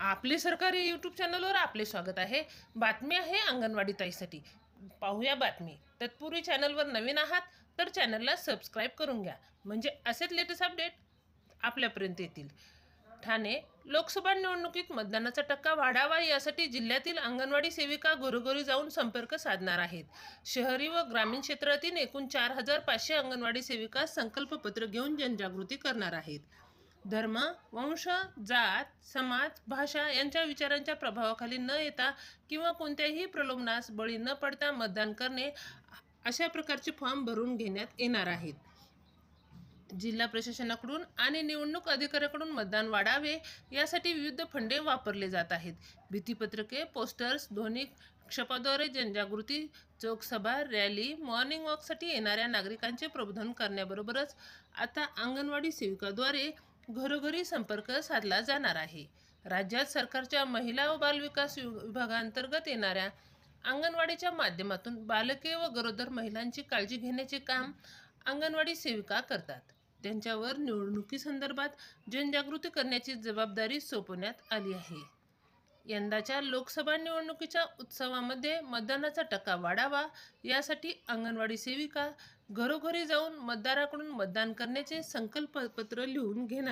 आपले सरकारी यूट्यूब चॅनलवर आपले स्वागत आहे. बातमी आहे अंगणवाडी ताईसाठी. पाहूया बातमी. तत्पूर्वी चॅनलवर नवीन आहात तर चॅनलला सबस्क्राईब करून घ्या. म्हणजे असेच लेटेस्ट अपडेट आपल्यापर्यंत येतील. ठाणे लोकसभा निवडणुकीत मतदानाचा टक्का वाढावा यासाठी जिल्ह्यातील अंगणवाडी सेविका घरोघरी जाऊन संपर्क साधणार आहेत. शहरी व ग्रामीण क्षेत्रातील एकूण चार हजार पाचशे अंगणवाडी सेविका संकल्पपत्र घेऊन जनजागृती करणार आहेत. धर्म वंश जात समाज भाषा यांच्या विचारांच्या प्रभावाखाली न येता किंवा कोणत्याही प्रलोभनास बळी न पडता मतदान करणे अशा प्रकारचे फॉर्म भरून घेण्यात येणार आहेत. जिल्हा प्रशासनाकडून आणि निवडणूक अधिकाऱ्याकडून मतदान वाढावे यासाठी विविध फंडे वापरले जात आहेत. भीतीपत्रके पोस्टर्स ध्वनी क्षपाद्वारे जनजागृती चौकसभा रॅली मॉर्निंग वॉकसाठी येणाऱ्या नागरिकांचे प्रबोधन करण्याबरोबरच आता अंगणवाडी सेविकाद्वारे घरोघरी संपर्क साधला जाणार आहे. राज्यात सरकारच्या महिला व बालविकास वि- विभागांतर्गत येणाऱ्या अंगणवाडीच्या माध्यमातून बालके व गरोदर महिलांची काळजी घेण्याचे काम अंगणवाडी सेविका करतात. त्यांच्यावर निवडणुकीसंदर्भात जनजागृती करण्याची जबाबदारी सोपवण्यात आली आहे. यंदाच्या लोकसभा निवडणुकीच्या उत्सवामध्ये मतदानाचा टक्का वाढावा यासाठी अंगणवाडी सेविका घरोघरी जाऊन मतदाराकडून मतदान करण्याचे संकल्पपत्र लिहून घेणार